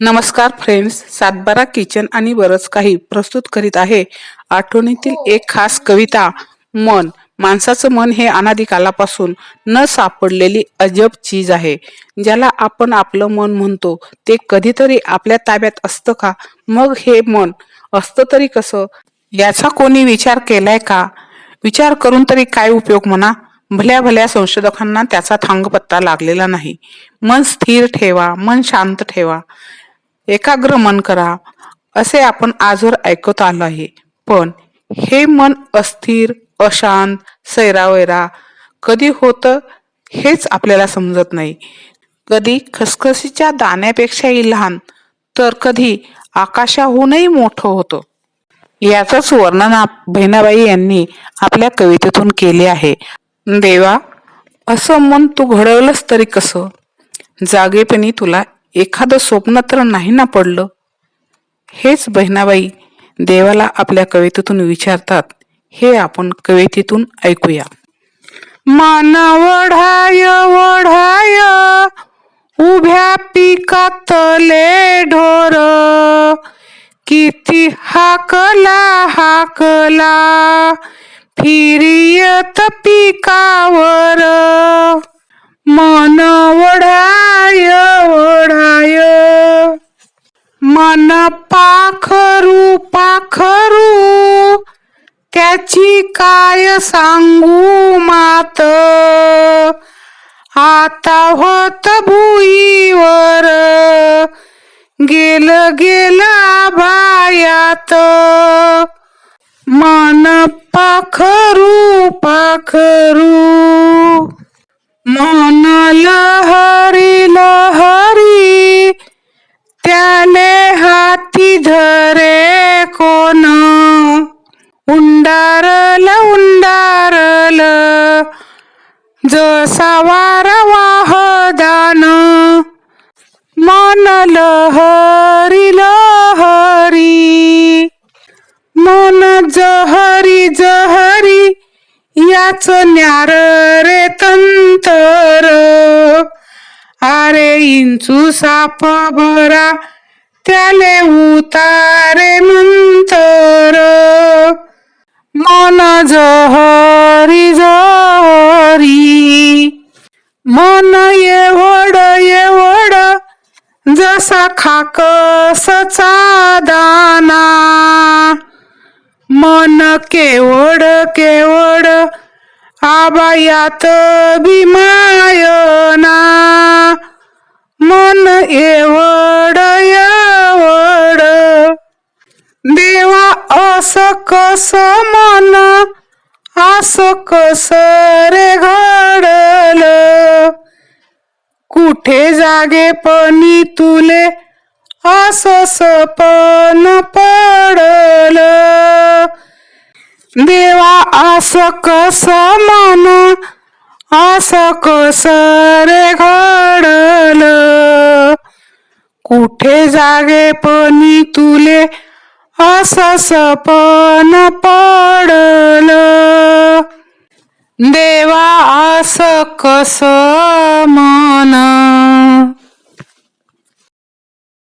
नमस्कार फ्रेंड्स सातबारा किचन आणि बरंच काही प्रस्तुत करीत आहे. आठवणीतील एक खास कविता मन. माणसाचं मन हे अनादिकालापासून न सापडलेली अजब चीज आहे. ज्याला आपण आपलं मन म्हणतो ते कधीतरी आपल्या ताब्यात असतं का? मग हे मन असतं तरी कसं? याचा कोणी विचार केलाय का? विचार करून तरी काय उपयोग म्हणा? भल्या भल्या संशोधकांना त्याचा थांगपत्ता लागलेला नाही. मन स्थिर ठेवा मन शांत ठेवा. एकाग्र मन करा. असे आपण आजवर ऐकत आलो आहे. पण हे मन अस्थिर अशांत सैरावैरा कधी होतं हेच आपल्याला समजत नाही. कधी खसखसीच्या दाण्यापेक्षाही लहान तर कधी आकाशाहूनही मोठं होतं. याचंच वर्णन बहिणाबाई यांनी आपल्या कवितेतून केले आहे. देवा असं मन तू घडवलंस तरी कसं? जागेपणी तुला एखादं स्वप्न तर नाही ना पडलं. हेच बहिणाबाई देवाला आपल्या कवितेतून विचारतात. हे आपण कवितेतून ऐकूया. मान वढाय वढाय उभ्या पिकातले ढोर किती हाकला हाकला फिरियत पिकावर. मन पाखरू पाखरू त्याची काय सांगू मात? आता होत भुईवर गेल गेल बायात मन पाखरू पाखरू मन लहरी लहरी त्याले धरे कोण? उंडारल उंडारल. जसा वार वाहदान मन लहरी लहरी मन जहरी जहरी याच न्यार रे तंतर. अरे इंचू साप भरा त्याले उतारे मंतर मन जहरी जहरी. मन एवढ एवढ जसा खाकसचा दाना. मन केवड केवड आबायात बिमायना अस कस मन आस कस रे घडल? कुठे जागे पणी तुले आस सपन पडल? देवा आस कस मन आस कस रे घडल? कुठे जागे पणी तुले असं सपन पडल. देवा आस कस मन